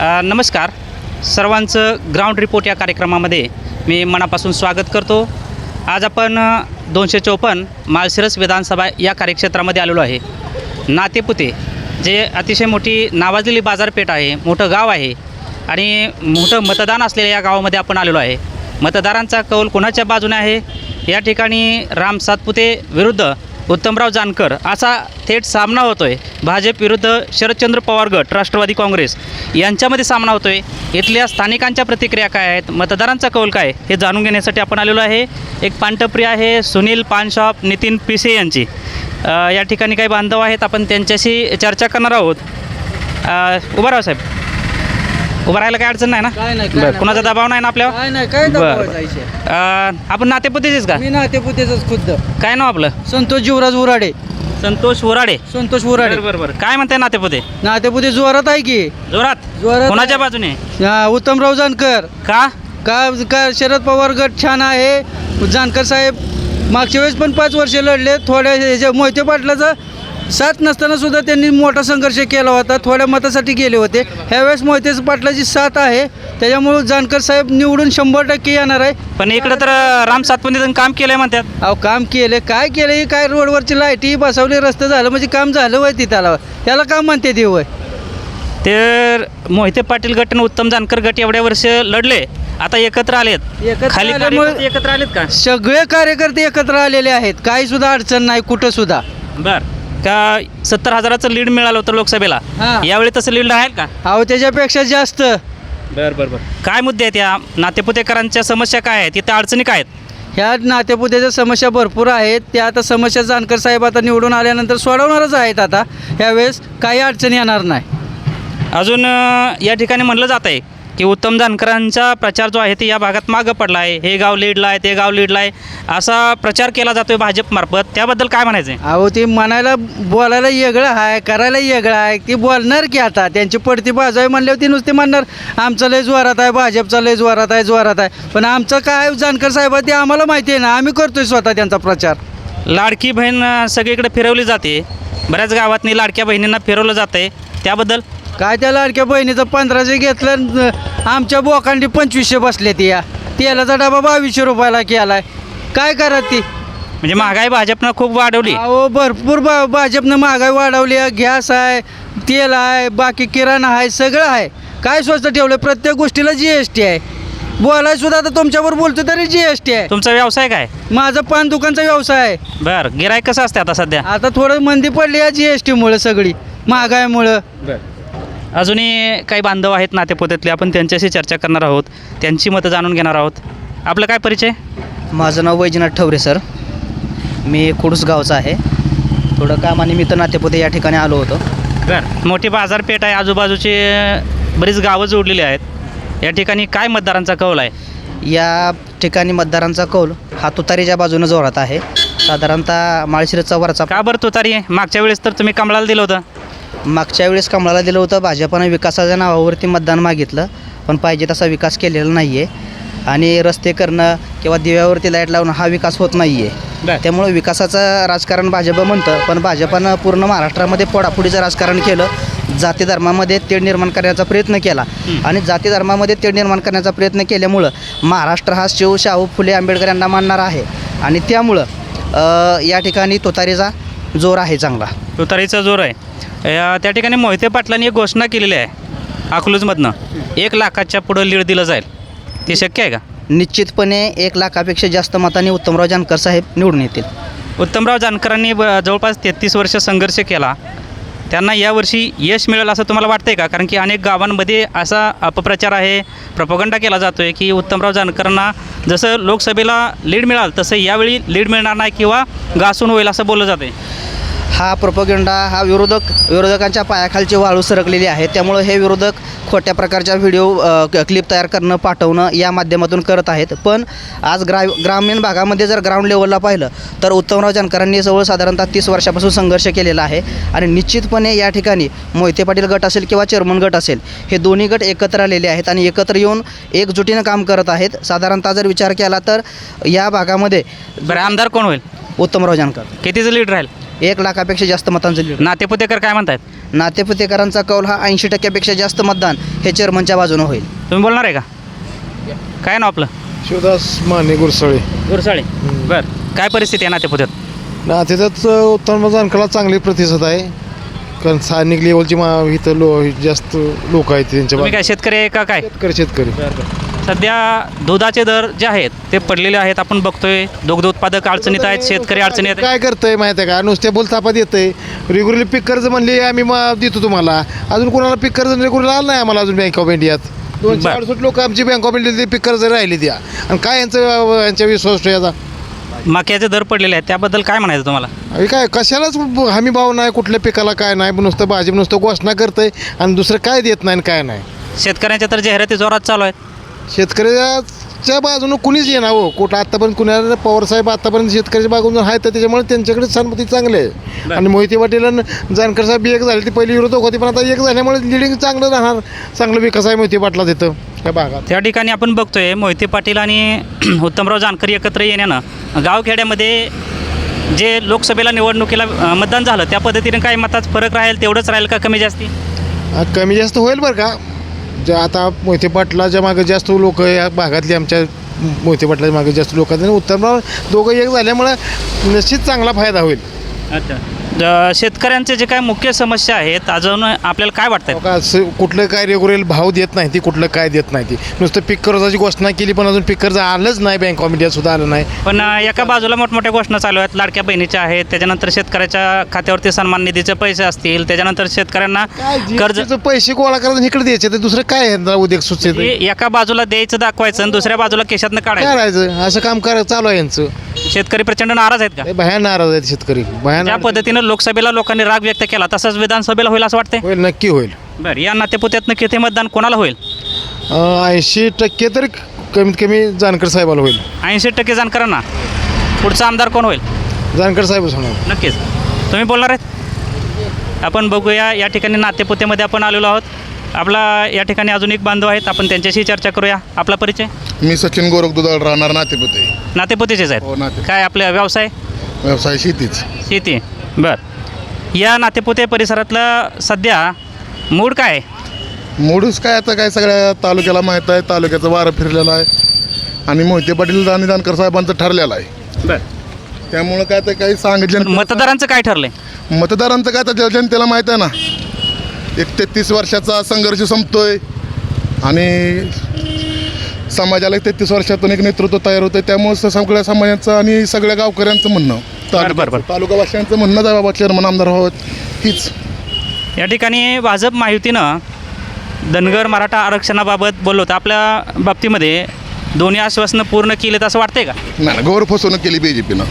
नमस्कार. सर्वांचं ground report या कार्यक्रमामध्ये मी मनापासून स्वागत करतो. आज आपण दोनशे चौपन्न माळशिरस विधानसभा या कार्यक्षेत्रामध्ये आलेलो आहे. नातेपुते जे अतिशय मोठी नावाजलेली बाजारपेठ आहे मोठं गाव आहे आणि मोठं मतदान असलेल्या या गावामध्ये आपण आलेलो आहे. मतदारांचा कौल कोणाच्या बाजूने आहे? या ठिकाणी राम सातपुते विरुद्ध उत्तमराव जानकर असा थेट सामना होतो आहे भाजप विरुद्ध शरदचंद्र पवार गट राष्ट्रवादी काँग्रेस. यांच्यामध्ये सामना होतो आहे इथल्या स्थानिकांच्या प्रतिक्रिया काय आहेत? मतदारांचा कौल काय हे जाणून घेण्यासाठी आपण आलेलो आहे. एक पानटपरी आहे सुनील पानशॉप नितीन पिसे यांची. या ठिकाणी काही बांधव आहेत. आपण त्यांच्याशी चर्चा करणार आहोत. उभा राव साहेब. उभं राहायला काय अडचण नाही ना? काय नाही, काय बरं नाही. कुणाचा दबाव नाही ना आपल्यावर? काय नाही काय बरं? अ, आपण नातेपुतेच का? मी नातेपुतेच खुद्द. काय नाव आपलं? संतोष जीवराज उराडे. संतोष वराडे संतोष उराडे. बरं बरं बरं. काय म्हणताय नातेपुते? नातेपुते जोरात आहे की? जोरात? जोरात कोणाच्या. बाजूने? हा, उत्तमराव जानकर. का? का का शरद पवार गट छान आहे. जानकर साहेब मागच्या वेळेस पण पाच वर्ष लढले. थोड्या ह्याच्या मोहिते पाटलाचा साथ नसताना सुद्धा त्यांनी मोठा संघर्ष केला होता थोड्या मतासाठी गेले होते. ह्यावेळेस मोहिते पाटलाची साथ आहे त्याच्यामुळं जानकर साहेब निवडून शंभर टक्के येणार आहे. पण इकडे तर राम सातपुते काम केलंय म्हणतात. अहो काम केले काय केलं हे काय रोडवरची लाईटी बसवली रस्ते झालं म्हणजे काम झालं वय तिथला याला काम म्हणते ते वय? तर मोहिते पाटील गट आणि उत्तम जानकर गट एवढ्या वर्ष लढले आता एकत्र आलेत. एकत्र खाली आल्यामुळे- कार्यकर्ते एकत्र आलेत का? सगळे कार्यकर्ते एकत्र आलेले आहेत. काही सुद्धा अडचण नाही कुठं सुद्धा. बर. का सत्तर हजाराचं लीड मिळालं होतं लोकसभेला? हा. यावेळी तसं लीड आहे का? अहो त्याच्यापेक्षा जास्त. बर बर बर. काय मुद्दे आहेत या? नातेपुतेकरांच्या समस्या काय आहेत? इथे अडचणी काय आहेत? ह्या नातेपुत्याच्या समस्या भरपूर आहेत. त्या आता समस्या जानकर साहेब आता निवडून आल्यानंतर सोडवणारच आहेत आता. ह्यावेळेस काही अडचण येणार नाही. अजून अ, या ठिकाणी म्हणलं जात आहे की उत्तम जानकरांचा प्रचार जो आहे ते या भागात मागं पडला आहे. हे गाव लीडला आहे ते गाव लीडला आहे. असा प्रचार केला जातोय भाजपमार्फत त्याबद्दल काय म्हणायचं आहे अहो ते म्हणायला बोलायला वेगळं आहे करायला वेगळं आहे. ती बोलणार की आता? त्यांची पडती बाजू आहे म्हणल्यावर ती नुसती म्हणणार आमचं लय जोरात आहे भाजपचा लय जोरात आहे जोरात आहे. पण आमचं काय जानकर साहेब ते आम्हाला माहिती आहे ना. आम्ही करतोय स्वतः त्यांचा प्रचार. लाडकी बहीण सगळीकडे फिरवली जाते. बऱ्याच गावातनी लाडक्या बहिणींना फिरवलं जातं आहे त्याबद्दल काय त्या लाडक्या बहिणीचं पंधराशे घेतलं आमच्या बोकांडी पंचवीसशे बसले ती या. तेलाचा डबा बावीसशे रुपयाला केलाय. काय करत ती? म्हणजे महागाई भाजपनं खूप वाढवली. अहो भरपूर बा भाजपनं महागाई वाढवली आहे. गॅस आहे तेल आहे बाकी किराणा आहे सगळं आहे. काय स्वस्त ठेवलं प्रत्येक गोष्टीला जी एस टी आहे. बोलाय सुद्धा आता तुमच्यावर बोलतो तरी जी एस टी आहे. तुमचा व्यवसाय काय? माझा पान दुकानचा व्यवसाय आहे. बरं गिराईक कसं असते आता सध्या? आता थोडं मंदी पडली या जी एस टीमुळं सगळी. महागाईमुळं. अजूनही काही बांधव आहेत नातेपोत्यातले आपण त्यांच्याशी चर्चा करणार आहोत. त्यांची मतं जाणून घेणार आहोत. आपलं काय परिचय? माझं नाव वैजनाथ ठवरे सर. मी कुडूस गावचा आहे. थोडं कामानिमित्त नातेपुते या ठिकाणी आलो होतो. बरं. मोठी बाजारपेठ आहे. आजूबाजूचे बरीच गावं जोडलेली आहेत. या ठिकाणी काय मतदारांचा कौल आहे? या ठिकाणी मतदारांचा कौल हा तुतारीच्या बाजूनं जोरात आहे. साधारणतः माळशिरसचा वरचा का बरं तुतारी? आहे मागच्या वेळेस तर तुम्ही कमळाला दिलं होतं. मागच्या वेळेस कमळाला दिलं होतं भाजपानं विकासाच्या नावावरती मतदान मागितलं पण पाहिजे तसा विकास केलेला नाही आहे आणि रस्ते करणं किंवा दिव्यावरती लाइट लावणं हा विकास होत नाही आहे. त्यामुळे विकासाचं राजकारण भाजप म्हणतं पण भाजपानं पूर्ण महाराष्ट्रामध्ये पोडापोडीचं राजकारण केलं जाती धर्मामध्ये तेढ निर्माण करण्याचा प्रयत्न केला. आणि जाती धर्मामध्ये तेढ निर्माण करण्याचा प्रयत्न केल्यामुळं महाराष्ट्र हा शिव शाहू फुले आंबेडकर यांना मानणारा आहे. आणि त्यामुळं या ठिकाणी तुतारीचा जोर आहे चांगला. तुतारीचा जोर आहे. त्या ठिकाणी मोहिते पाटलांनी एक घोषणा केलेली आहे अकलूजमधनं. एक लाखाच्या पुढं लीड दिलं जाईल. ते शक्य आहे का? निश्चितपणे एक लाखापेक्षा जास्त मतांनी उत्तमराव जानकर साहेब निवडून येतील. उत्तमराव जानकरांनी ब जवळपास तेहतीस वर्ष संघर्ष केला. त्यांना यावर्षी यश मिळेल असं तुम्हाला वाटतंय का? कारण की अनेक गावांमध्ये असा अपप्रचार आहे प्रपोगंडा केला जातो आहे की उत्तमराव जानकरांना जसं लोकसभेला लीड मिळाल तसं यावेळी लीड मिळणार नाही किंवा घासून होईल असं बोललं जातं आहे हा प्रोपोगंडा हा विरोधक विरोधकांच्या पायाखालची वाळू सरकलेली आहे. त्यामुळं हे विरोधक खोट्या प्रकारच्या व्हिडिओ क्लिप तयार करणं पाठवणं या माध्यमातून करत आहेत. पण आज ग्रा ग्रामीण भागामध्ये जर ग्राउंड लेवलला पाहिलं तर उत्तमराव जानकरांनी जवळ साधारणतः तीस वर्षापासून संघर्ष केलेला आहे. आणि निश्चितपणे या ठिकाणी मोहिते पाटील गट असेल किंवा चेअरमन गट असेल हे दोन्ही गट एकत्र आलेले आहेत आणि एकत्र येऊन एकजुटीनं काम करत आहेत. साधारणतः जर विचार केला तर या भागामध्ये बरं आमदार कोण होईल? उत्तमराव जानकर. कितीचं लीड राहील? एक लाखापेक्षा जास्त मतांचं लीड नातेपुतेकर काय म्हणतायत? नातेपुतेकरांचा कौल हा ऐंशी टक्क्यापेक्षा जास्त मतदान हे चेअरमनच्या बाजूनं होईल. तुम्ही बोलणार आहे का? काय नाव आपलं? शिवदास माने गुरसळे. गुरसाळे. बरं. काय परिस्थिती आहे नातेपुत्यात ना त्याच्यात उत्तम चांगली प्रतिसाद आहे. कारण स्थानिक लेवलची मा इथं लो जास्त लोक आहेत त्यांच्या तुम्ही काय शेतकरी आहे का काय? शेतकरी शेतकरी. सध्या दुधाचे दर जे आहेत ते पडलेले आहेत. आपण बघतोय दुग्ध उत्पादक अडचणीत आहेत शेतकरी अडचणीत आहेत. काय करतंय माहिती आहे का? नुसत्या बोलतापात येतंय. रेग्युलरली पीक कर्ज म्हणले आम्ही देतो तुम्हाला. अजून कोणाला पीक कर्ज रेग्युलर आलं नाही आम्हाला अजून बँक ऑफ इंडियात दोनशे बरं. अडुसष्ट लोक आमची बँक ऑफ इंडियात पीक कर्ज राहिली द्या. आणि काय यांचं यांच्या विश्वास ठेवायचा मक्याचे दर पडलेले आहेत. त्याबद्दल काय म्हणायचं तुम्हाला? अरे काय कशालाच ब- हमी भाव नाही कुठल्या पिकाला काय नाही नुसतं भाजप नुसतं घोषणा करतंय आणि दुसरं काय देत नाही आणि काय नाही. शेतकऱ्यांच्या तर जाहिराती जोरात चालू आहेत शेतकऱ्याच्या बाजूनं कुणीच येणार हो. कुठं आत्तापर्यंत कुणाला पवारसाहेब आत्तापर्यंत शेतकऱ्याच्या बाजून आहेत तर त्याच्यामुळे त्यांच्याकडे सन्मती चांगली आहे. आणि मोहिते पाटील आणि जानकर साहेब एक झाले ती पहिली विरोधक होती पण आता एक झाल्यामुळे लिडिंग चांगलं राहणार चांगलं विकास आहे मोहिते पाटला तिथं त्या भागात. त्या ठिकाणी आपण बघतोय मोहिते पाटील आणि उत्तमराव जानकर एकत्र येण्यानं गावखेड्यामध्ये जे लोकसभेला निवडणुकीला मतदान झालं त्या पद्धतीने काही मतात फरक राहील तेवढंच राहील का कमी जास्ती? कमी जास्त होईल बरं का. ज्या आता मोहिते पाटलाच्या मागे जास्त लोक या भागातली आमच्या मोहिते पाटलाच्या मागे जास्त लोक आहेत. आणि उत्तमराव दोघं एक झाल्यामुळं निश्चित चांगला फायदा होईल. अच्छा. शेतकऱ्यांचे जे काय मुख्य समस्या आहेत अजून आपल्याला काय वाटतंय? का असं कुठलं काय रेग्युलर भाव देत नाही ती कुठलं काय देत नाही ती. नुसतं पीक कर्जाची घोषणा केली पण अजून पीक कर्ज आलंच नाही बँक ऑफ इंडिया सुद्धा आलं नाही. पण अ, एका बाजूला मोठमोठ्या घोषणा चालू आहेत लाडक्या बहिणीच्या आहेत त्याच्यानंतर शेतकऱ्याच्या खात्यावरती सन्मान निधीचे पैसे असतील त्याच्यानंतर शेतकऱ्यांना कर्ज कर्ज पैसे गोळा करायचं इकडे द्यायचे तर दुसरं काय आहे? उद्योग सुचत हे एका बाजूला द्यायचं दाखवायचं आणि दुसऱ्या बाजूला केशातनं काढायचं. करायचं असं काम करा चालू आहे यांचं. शेतकरी प्रचंड नाराज आहेत का? हे भयान नाराज आहेत शेतकरी. ज्या पद्धतीनं लोकसभेला लोकांनी राग व्यक्त केला. तसंच विधानसभेला होईल असं वाटतंय? होईल नक्की होईल. बरं या नातेपुत्यातनं किती मतदान कोणाला होईल? ऐंशी टक्के तरी कमीत कमी जानकर साहेबाला होईल. ऐंशी टक्के जाणकारांना पुढचा आमदार कोण होईल? जानकर साहेबच होणार. नक्कीच. तुम्ही बोलणार आहेत? आपण बघूया या ठिकाणी नातेपुतेमध्ये आपण आलेलो आहोत. आपला या ठिकाणी अजून एक बांधव आहेत. आपण त्यांच्याशी चर्चा करूया. आपला परिचय? मी सचिन गोरख दुधाळ राहणार नातेपुते. नातेपुतेचेच हो आहेत नाते काय आपला व्यवसाय? व्यवसाय शेतीच. शेती. बर. या नातेपुते परिसरातलं सध्या मूड काय? आहे? मोडूस काय आता काय सगळ्या तालुक्याला माहीत आहे तालुक्याचं वारं फिरलेलं आहे आणि मोहिते पाटील आणि जानकर साहेबांचं ठरलेलं आहे. त्यामुळं काय तर काही सांगितलं मतदारांचं काय ठरलंय? मतदारांचं काय तर जनतेला माहीत आहे ना. एक तेहतीस वर्षाचा संघर्ष संपतोय आणि समाजाला एक तेहतीस वर्षातून एक नेतृत्व तयार होतं त्यामुळे स- सगळ्या समाजाचं आणि सगळ्या गावकऱ्यांचं म्हणणं. बरं, बरं, बरं. तालुकावासियांचं म्हणणं आहे बाबा चेअरमन आमदार व्हावं हीच. या ठिकाणी भाजप महायुतीनं धनगर मराठा आरक्षणाबाबत बोललो होतं. आपल्या बाबतीमध्ये दोन्ही आश्वासनं पूर्ण केलेत असं वाटतंय का? नाही गौर फसवणूक केली बी जे पीनं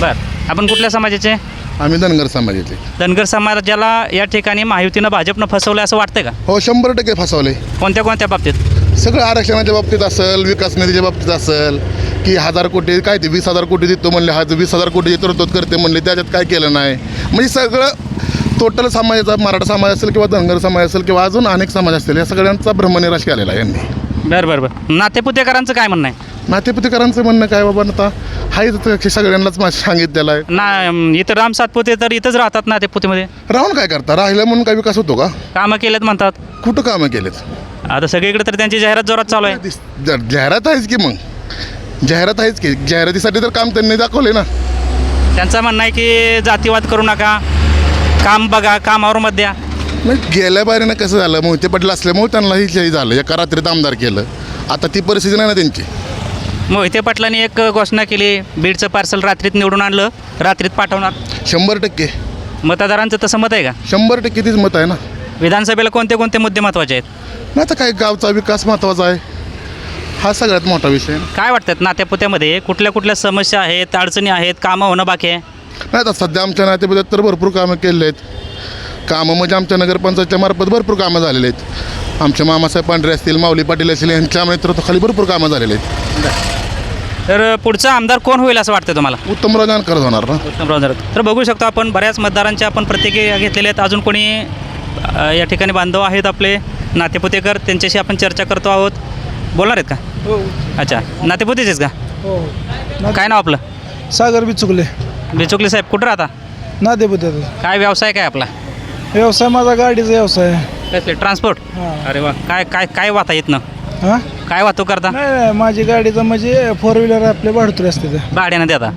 बरं. आपण कुठल्या समाजाचे? आम्ही धनगर समाजाचे. धनगर समाजाला या ठिकाणी महायुतीनं भाजपनं फसवलं असं वाटतंय का? हो शंभर टक्के फसवले कोणत्या कोणत्या बाबतीत? सगळं आरक्षणाच्या बाबतीत असेल विकास निधीच्या बाबतीत असेल की हजार कोटी काय ते वीस हजार कोटी देतो म्हणले हा वीस हजार कोटी तरतूद करते म्हणले त्याच्यात काय केलं नाही. म्हणजे सगळं टोटल समाजाचा मराठा समाज असेल किंवा धनगर समाज असेल किंवा अजून अनेक समाज असतील या सगळ्यांचा भ्रमनिराश केलेला आहे यांनी. बरं बरं बरं. नातेपुतेकरांचं काय म्हणणं आहे? नातेपुतेकरांचं म्हणणं काय बाबा आता हाय सगळ्यांनाच मा- सांगितलेलं आहे. ना इथं राम सातपुते तर इथंच राहतात नातेपुतेमध्ये? राहून काय करता? राहिलं म्हणून काय विकास होतो का? कामं केलेत म्हणतात. कुठं कामं केलेत? आता सगळीकडे तर त्यांची जाहिरात जोरात चालू आहे. दिस- जा- जाहिरात आहेच की मग? जाहिरात आहेच की. जाहिरातीसाठी तर काम त्यांनी दाखवले ना. त्यांचं म्हणणं आहे की जातीवाद करू नका. काम बघा कामावर मत द्या. मग गेल्या बारीनं कसं झालं? मोहिते पाटील असल्यामुळे त्यांना ही हे झालं. एका रात्रीत आमदार केलं. आता ती परिस्थिती नाही ना त्यांची. मोहिते पाटलांनी एक घोषणा केली. बीडचं पार्सल रात्रीत निवडून आणलं. रात्रीत पाठवणार. शंभर टक्के. मतदारांचं तसं मत आहे का? शंभर टक्के तीच मत आहे ना. विधानसभेला कोणते कोणते मुद्दे महत्त्वाचे आहेत? नाही आता काय गावचा विकास महत्त्वाचा आहे. हा सगळ्यात मोठा विषय. आहे. काय वाटतात नात्यापुत्यामध्ये? कुठल्या कुठल्या समस्या आहेत अडचणी आहेत कामं होणं बाकी आहे? नाही आता सध्या आमच्या नातेपुत्यात तर भरपूर कामं केलेली आहेत. कामं म्हणजे आमच्या नगरपंचायतच्या मार्फत भरपूर कामं झालेली आहेत. आमचे मामासाहेब पांढरे असतील माऊली पाटील असतील यांच्या नेतृत्वाखाली भरपूर कामं झालेली आहेत. तर पुढचा आमदार कोण होईल असं वाटतं तुम्हाला? उत्तमराव जानकर होणार ना. उत्तमराव जरग. तर बघू शकतो आपण बऱ्याच मतदारांच्या आपण प्रतिक्रिया घेतलेल्या आहेत. अजून कोणी अ, या ठिकाणी बांधव आहेत आपले? नातेपुतेकर त्यांच्याशी आपण चर्चा करतो आहोत. बोलणार आहेत का? हो. अच्छा. नातेपुतेचेच का? हो. काय नाव आपलं? सागर बी चुकले बेचुकले साहेब कुठं राहता? नादेपुत्याचा काय व्यवसाय काय आपला? व्यवसाय माझा गाडीचा व्यवसाय आहे. कसले? ट्रान्सपोर्ट? हां. अरे वा. काय काय काय वाहता येत ना? हां? काय वाहतूक करता? नाही नाही माझी गाडीचं म्हणजे फोर व्हीलर आपले भाडतुरी असते ते. भाड्यानं देता.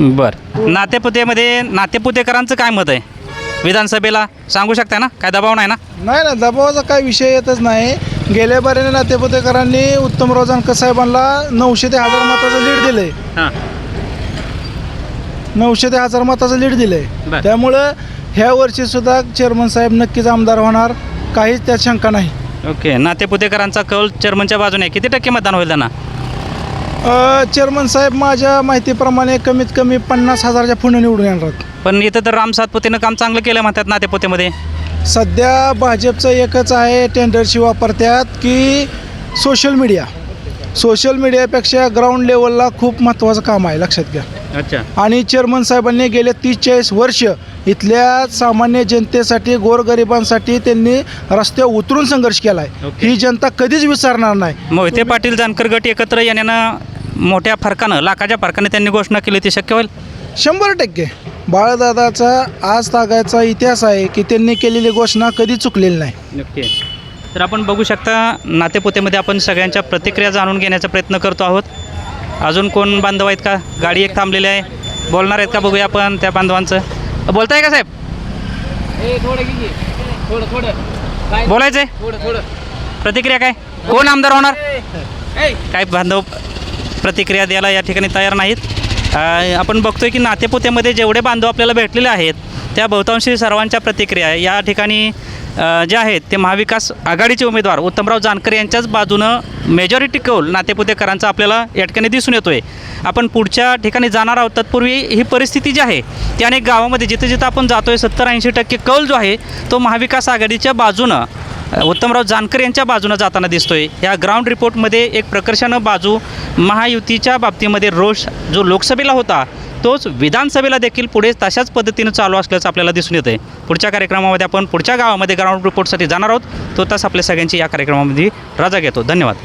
बरं. नातेपुतेमध्ये नातेपुतेकरांचं काय मत आहे? विधानसभेला सांगू शकता ना? काय दबाव नाही ना? नाही ना दबावाचा काय विषय येतच नाही. गेल्या बारीने नातेपुतेकरांनी उत्तमराव जानकर साहेबांना नऊशे ते हजार मताचं लीड दिलंय. हां. नऊशे ते हजार मताचं लीड दिलंय. बर. त्यामुळं ह्या वर्षी सुद्धा चेअरमन साहेब नक्कीच आमदार होणार. काहीच त्यात शंका नाही. ओके नातेपुतेकरांचा कौल चेअरमनच्या बाजूने आहे. किती टक्के मतदान होईल त्यांना? अ, चेअरमन साहेब माझ्या माहितीप्रमाणे कमीत कमी पन्नास हजारच्या पुढे निवडून येणार आहेत. पण इथं तर राम सातपुतेनं काम चांगलं केलं म्हणतात नातेपुतेमध्ये. सध्या भाजपचं एकच आहे टेंडरशी वापरतात की सोशल मीडिया. सोशल मीडियापेक्षा ग्राउंड लेवलला खूप महत्त्वाचं काम आहे लक्षात घ्या. अच्छा. आणि चेअरमन साहेबांनी गेले तीस चाळीस वर्ष इथल्या सामान्य जनतेसाठी गोरगरिबांसाठी त्यांनी रस्त्यावर उतरून संघर्ष केला आहे. ही जनता कधीच विसरणार नाही. मोहिते पाटील जानकर गट एकत्र येण्यानं मोठ्या फरकानं लाखाच्या फरकाने त्यांनी घोषणा केली ती शक्य होईल? शंभर टक्के. बाळदादाचा आज तागायचा इतिहास आहे की त्यांनी केलेली घोषणा कधी चुकलेली नाही. नक्की. तर आपण बघू शकता नातेपुतेमध्ये आपण सगळ्यांच्या प्रतिक्रिया जाणून घेण्याचा प्रयत्न करतो आहोत. अजून कोण बांधव आहेत का? गाडी एक थांबलेली आहे. बोलणार आहेत का? बघूया आपण त्या बांधवांचं. बोलताय का साहेब? बोलायचं आहे प्रतिक्रिया काय? कोण आमदार होणार? काय बांधव प्रतिक्रिया द्यायला या ठिकाणी तयार नाहीत. आपण बघतोय की नातेपुतेमध्ये जेवढे बांधव आपल्याला भेटलेले आहेत त्या बहुतांशी सर्वांच्या प्रतिक्रिया या ठिकाणी जे आहेत ते महाविकास आघाडीचे उमेदवार उत्तमराव जानकर यांच्याच बाजूनं मेजॉरिटी कौल नातेपुतेकरांचा आपल्याला या ठिकाणी दिसून येतो आहे आपण पुढच्या ठिकाणी जाणार आहोत तत्पूर्वी ही परिस्थिती जी आहे ती अनेक गावामध्ये जिथं जिथं आपण जातो आहे सत्तर ऐंशी टक्के कौल जो आहे तो महाविकास आघाडीच्या बाजूनं उत्तमराव जानकर यांच्या बाजूनं जाताना दिसतोय. या ग्राउंड रिपोर्टमध्ये एक प्रकर्षानं बाजू महायुतीच्या बाबतीमध्ये रोष जो लोकसभेला होता तोच विधानसभेला देखील पुढे तशाच पद्धतीनं चालू असल्याचं आपल्याला दिसून येतं आहे पुढच्या कार्यक्रमामध्ये आपण पुढच्या गावामध्ये ग्राउंड रिपोर्टसाठी जाणार आहोत. तो तास आपल्या सगळ्यांची या कार्यक्रमामध्ये रजा घेतो. धन्यवाद.